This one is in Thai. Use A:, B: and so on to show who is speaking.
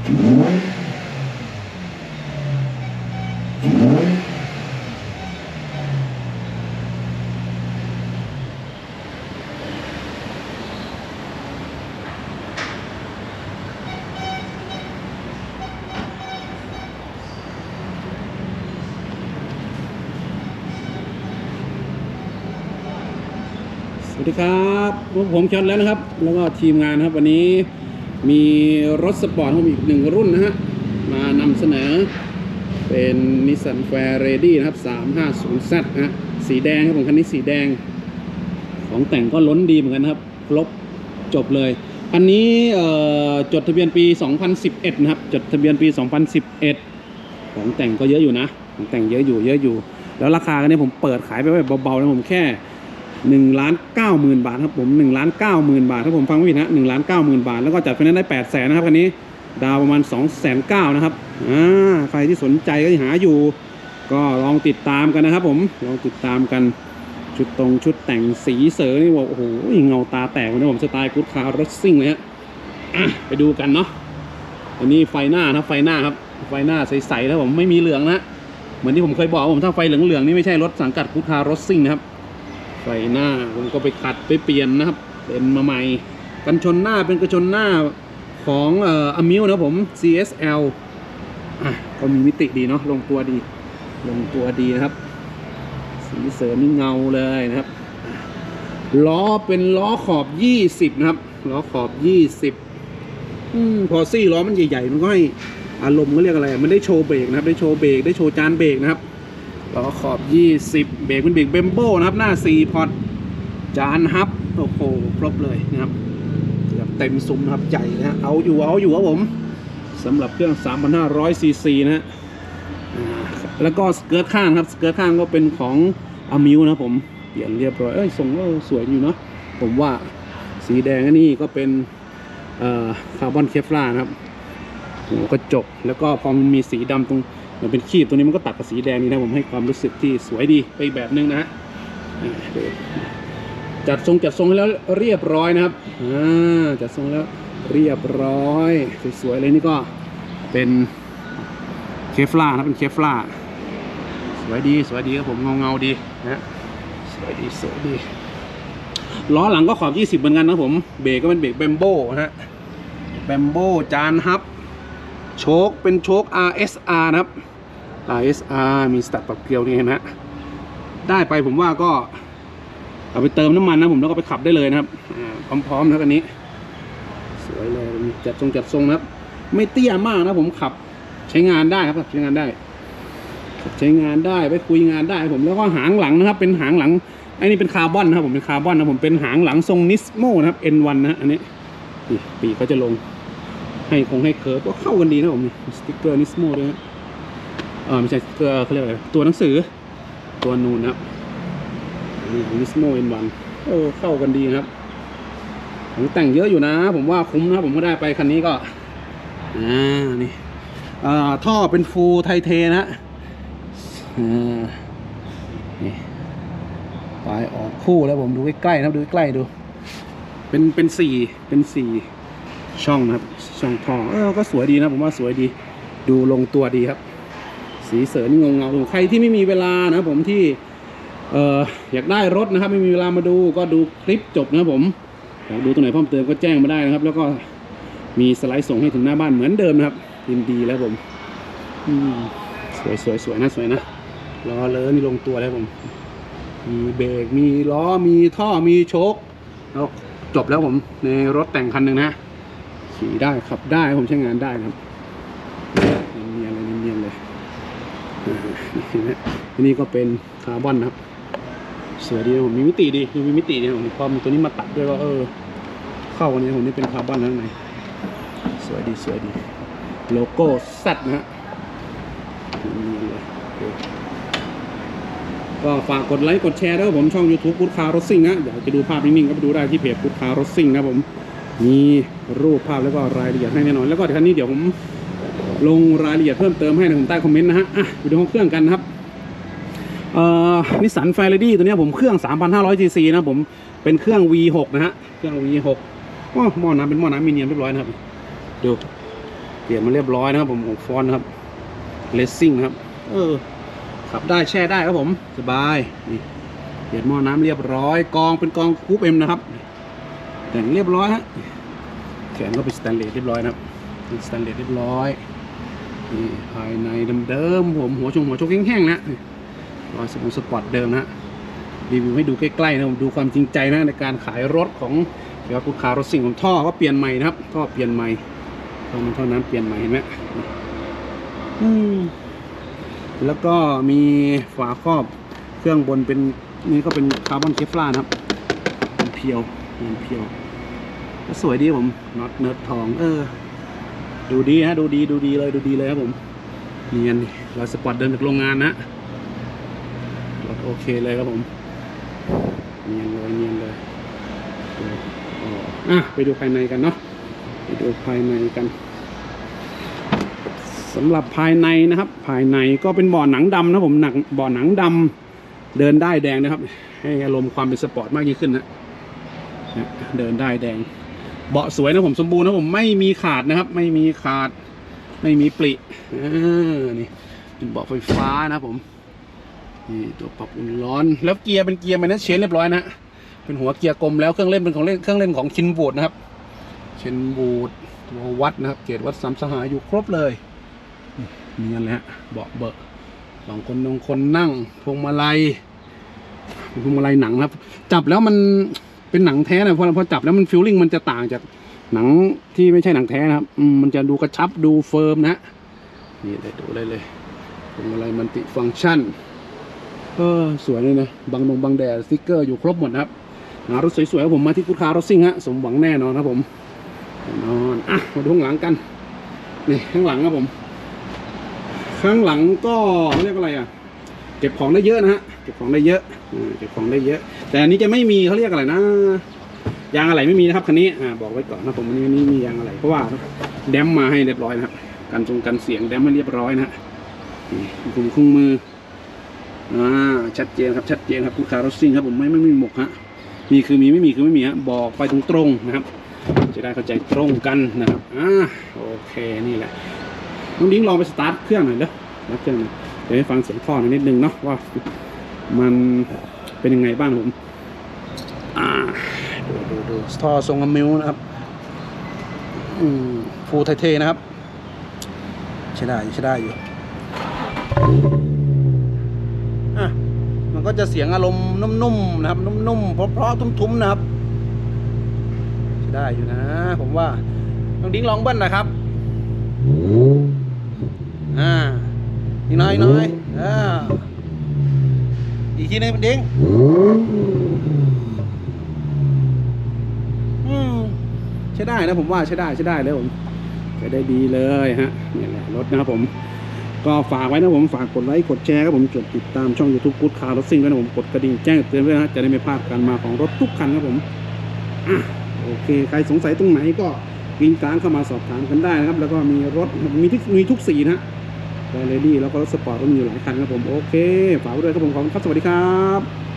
A: สวัสดีครับพวผมชอนแล้วนะครับ แล้วก็ทีมงานครับวันนี้ มีรถสปอร์ตของอีกหนึ่งรุ่นนะฮะ มานำเสนอเป็นนิสสันแฟร์เรดี้นะครับ 350Z นะฮะ สีแดงครับผมคันนี้สีแดง ของแต่งก็ล้นดีเหมือนกันครับ ครบจบเลย อันนี้จดทะเบียนปี 2011 นะครับ จดทะเบียนปี 2011 ของแต่งก็เยอะอยู่นะ ของแต่งเยอะอยู่เยอะอยู่ แล้วราคากันนี้ผมเปิดขายไปแบบเบาๆนะผมแค่ หนึ่งล้านเก้าหมื่นบาทครับผมหนึ่งล้านเก้าหมื่นบาทถ้าผมฟังไม่ผิดนะหนึ่งล้านเก้าหมื่นบาท แล้วก็จัดไฟแนนซ์ได้แปดแสนนะครับคันนี้ ดาวประมาณ2องแสนเก้านะครับอ่าใครที่สนใจก็หาอยู่ ก็ลองติดตามกันนะครับผมลองติดตามกันชุดตรงชุดแต่งสีเสือนี่บอกโอ้โหเงาตาแตกเลยนะผมสไตล์กู๊ดคาร์รถซิ่งเลยฮะไปดูกันเนาะอันนี้ไฟหน้านะครับไฟหน้าครับไฟหน้าใสๆแล้วผมไม่มีเหลืองนะเหมือนที่ผมเคยบอกผมถ้าไฟเหลืองๆนี่ไม่ใช่รถสังกัดกู๊ดคาร์รถซิ่งนะครับ ไฟหน้าผมก็ไปขัดไปเปลี่ยนนะครับ เป็นมาใหม่ กันชนหน้าเป็นกระชนหน้าของเอ่ออมิวนะผม CSL อะก็มีมิติดีเนาะลงตัวดี ลงตัวดีนะครับ สีเสริมนี่เงาเลยนะครับ ล้อเป็นล้อขอบ 20 นะครับ ล้อขอบ 20อืมพอซี่ล้อมันใหญ่ๆมันก็ให้อารมณ์ก็เรียกอะไร มันได้โชว์เบรกนะครับ ได้โชว์เบรกได้โชว์จานเบรกนะครับ ล้อขอบ 20 เบรกเป็นเบรกเบมโบนะครับ หน้า 4 พอร์ตจานฮับ โอ้โห ครบเลยนะครับเต็มซุ้มนะครับ ใหญ่นะ เอาอยู่ เอาอยู่ครับผมสำหรับเครื่อง 3,500 ซีซีนะฮะแล้วก็สเกิร์ตข้างครับ สเกิร์ตข้างก็เป็นของอามิวนะผมเปลี่ยนเรียบร้อย เอ้ยทรงก็สวยอยู่เนาะ ผมว่าสีแดงนนี้ก็เป็นคาร์บอนเคฟลานะครับหัวกระจก แล้วก็พอมันมีสีดำตรง มันเป็นขีดตรงนี้มันก็ตัดกับสีแดงนี่นะผมให้ความรู้สึกที่สวยดีไปแบบนึงนะฮะจัดทรงจัดทรงให้แล้วเรียบร้อยนะครับอ่าจัดทรงแล้วเรียบร้อยสวยๆเลยนี่ก็เป็นเคฟลานะเป็นเคฟลาสวยดีสวยดีครับผมเงาเงาๆดีนะสวยดีสวยดีล้อหลังก็ขอบ 20 เหมือนกันนะผม เบรกก็เป็นเบรกแบมโบนะฮะแบมโบจานฮับ โชคเป็นโชค RSR นะครับ RSR มีสตัดปรับเกลียวนี่เห็นไหมฮะได้ไปผมว่าก็เอาไปเติมน้ำมันนะผมแล้วก็ไปขับได้เลยนะครับพร้อมๆนะครับอันนี้ สวยเลยจัดทรงจัดทรงนะครับ ไม่เตี้ยมากนะผมขับใช้งานได้ครับใช้งานได้ใช้งานได้ไปคุยงานได้ผมแล้วก็หางหลังนะครับ เป็นหางหลังไอ้นี่เป็นคาร์บอนนะครับผมเป็นคาร์บอนนะผมเป็นหางหลังทรงนิสโมนะครับ N1 นะอันนี้ปีกก็จะลง ให้คงให้เคิร์ฟก็เข้ากันดีนะผมสติ๊กเกอร์นิสโมด้วยนะเออไม่ใช่สติ๊กเกอร์เขาเรียกอะไรตัวหนังสือ ตัวนูนนะครับนี่ของนิสโม N1 โอ้เข้ากันดีนะครับของแต่งเยอะอยู่นะ ผมว่าคุ้มนะผมก็ได้ไปคันนี้ก็อ่านี่อ่าท่อเป็นฟูไทเทนะฮะอ่านี่ปลายออกคู่แล้วผมดูใกล้ๆนะดูใกล้ๆดู เป็นเป็นสี่เป็นสี่ ช่องนะครับ ช่องท่อเออก็สวยดีนะผมว่าสวยดี ดูลงตัวดีครับ สีเสริมนี่เงาเงาใครที่ไม่มีเวลานะผมที่เอออยากได้รถนะครับ ไม่มีเวลามาดูก็ดูคลิปจบนะผมอยากดูตรงไหนเพิ่มเติมก็แจ้งมาได้นะครับ แล้วก็มีสไลด์ส่งให้ถึงหน้าบ้านเหมือนเดิมนะครับยินดีแล้วผมอืมสวยสวยสวยนะสวยนะล้อเลอนี่ลงตัวแล้วผม มีเบรกมีล้อมีท่อมีโชคแล้วจบแล้วผมในรถแต่งคันหนึ่งนะ ขี่ได้ขับได้ผมใช้งานได้นะครับเนียนเลยเนียนเลยเห็นไหมนนี้ก็เป็นคาร์บอนนะครับสวยดีนะผมมีมิติดีดูมีมิติดีผมพอมีตัวนี้มาตัดด้วยก็เออ เข้ากันนี้ผมนี่เป็นคาร์บอนข้างในสวยดีสวยดี โลโก้สัตนะฮะนี่เลยก็ฝากกดไลค์กดแชร์ด้วยผมช่อง YouTube พุทธคารถซิ่งนะอยากจะดูภาพนิ่งๆก็ไปดูได้ที่เพจพุทธคารถซิ่งนะผม มีรูปภาพแล้วก็รายละเอียดให้แน่นอน แล้วก็เดี๋ยวคันนี้เดี๋ยวผมลงรายละเอียดเพิ่มเติมให้ในใต้คอมเมนต์นะฮะอะไปดูห้องเครื่องกันนะครับเอ่อนิสสันไฟเรดี้ตัวนี้ผมเครื่อง 3,500 cc นะผมเป็นเครื่อง V6 นะฮะ เครื่อง V6 ว้าหม้อน้ำเป็นหม้อน้ำมีเนียมเรียบร้อยนะครับ ดูเปลี่ยนมาเรียบร้อยนะครับผมของฟอนนะครับเลสซิ่งนะครับ เออ ขับได้แช่ได้ครับผม สบายนี่เปลี่ยนหม้อน้ำเรียบร้อย กองเป็นกองคูปเอ็มนะครับ แต่งเรียบร้อยฮะแขนก็เป็นสแตนเลสเรียบร้อยนะครับเป็นสแตนเลสเรียบร้อยนี่ภายในเดิมๆผมหัวชงหัวชกแห้งๆนะรอยสปงสปอร์ตเดิมนะรีวิวให้ดูใกล้ๆนะดูความจริงใจนะในการขายรถของเกี่ยวกับคุณคารถสิ่งของท่อก็เปลี่ยนใหม่นะครับท่อเปลี่ยนใหม่ท่อมันท่อน้ำเปลี่ยนใหม่เห็นไหมอืมแล้วก็มีฝาครอบเครื่องบนเป็นนี่ก็เป็นคาร์บอนเคฟลานะครับเป็นเพียวเป็นเพียว สวยดีผมน็อตเนิร์ดทอง เออ ดูดีฮะ ดูดีดูดีเลยดูดีเลยครับผมเนียนเราสปอร์ตเดินจากโรงงานนะรถโอเคเลยครับผมเนียนเลยเนียนเลยอะไปดูภายในกันเนาะไปดูภายในกันสำหรับภายในนะครับ ภายในก็เป็นบ่อหนังดำนะผมหนังบ่อหนังดำเดินได้แดงนะครับ ให้อารมณ์ความเป็นสปอร์ตมากยิ่งขึ้นนะเดินได้แดง เบาะสวยนะผมสมบูรณ์นะผมไม่มีขาดนะครับ ไม่มีขาด ไม่มีปริอ่านี่เป็นเบาะไฟฟ้านะผมนี่ตัวปรับอุ่นร้อน แล้วเกียร์เป็นเกียร์แมนเชนเรียบร้อยนะเป็นหัวเกียร์กลมแล้วเครื่องเล่นเป็นของเล่นเครื่องเล่นของชินบูดนะครับชินบูดตัววัดนะครับ เกรดวัดสามสหายอยู่ครบเลยนี่นี่แหละเบาะเบอะสองคนนงคนนั่งพวงมาลัยพวงมาลัยหนังนะครับ จับแล้วมัน เป็นหนังแท้นะเพราะพอจับแล้วมันฟิลลิ่งมันจะต่างจากหนังที่ไม่ใช่หนังแท้นะครับมันจะดูกระชับดูเฟิร์มนะนี่เลยดูได้เลยเป็นอะไรมันติฟังก์ชันเออสวยเลยนะบางนงบางแดดสติกเกอร์อยู่ครบหมดนะครับหารถสวยๆผมมาที่พุทธารถซิ่งฮะสมหวังแน่นอนครับผมแน่นอนอะมาดูข้างหลังกันนี่ข้างหลังครับผม ข้างหลังก็เขาเรียกอะไรอะ เก็บของได้เยอะนะฮะเก็บของได้เยอะเก็บของได้เยอะ แต่อันนี้จะไม่มีเขาเรียกอะไรนะยางอะไรไม่มีนะครับคันนี้อ่าบอกไว้ก่อนนะผมอันนี้ไม่มียางอะไรเพราะว่าแดมมาให้เรียบร้อยนะครับการทรงกันเสียงแดมมาเรียบร้อยนะฮะนี่คุมคุ้งมืออ่าชัดเจนครับชัดเจนครับคุณคารถซิ่งครับผมไม่ไม่ไม่มีหมกฮะมีคือมีไม่มีคือไม่มีฮะบอกไปตรงๆนะครับ จะได้เข้าใจตรงกันนะครับอ่าโอเคนี่แหละน้องดิ้งลองไปสตาร์ทเครื่องหน่อยเด้อสตาร์ทเครื่องหน่อย ดี๋ยวให้ฟังเสียงท่อหน่อยนิดนึงเนาะว่ามันเป็นยังไงบ้างผมอ่าดูดูดูท่อทรงอมิวนะครับ อืมฟูลเทนะครับใช้ได้อยู่ใช้ได้อยู่อะมันก็จะเสียงอารมณ์นุ่มๆนะครับ นุ่มๆเพราะๆทุ้มๆนะครับใช้ได้อยู่นะ ผมว่าลองดิ้งลองเบิ้ลนะครับ อีกหน้อยหน้อยอ่าอีกทีหนึงเป็นดิ้งใช้ได้นะผมว่าใช้ได้ใช้ได้เลยผมใช้ได้ดีเลยฮะนี่แหละรถนะครับผม ก็ฝากไว้นะผมฝากกดไลค์กดแชร์ครับผมจดติดตามช่อง YouTube กู๊ดคาร์รถซิ่งด้วยนะผมกดกระดิ่งแจ้งเตือนด้วยนะจะได้ไม่พลาดการมาของรถทุกคันครับผมอะโอเค ใครสงสัยตรงไหนก็กริงกลางเข้ามาสอบถามกันได้นะครับ แล้วก็มีรถมีทุกมีทุกสีนะ ไดเรดี้แล้วก็รถสปอร์ตก็มีอยู่หลายคันครับผมโอเคฝากด้วยครับผมขอบคุณครับสวัสดีครับ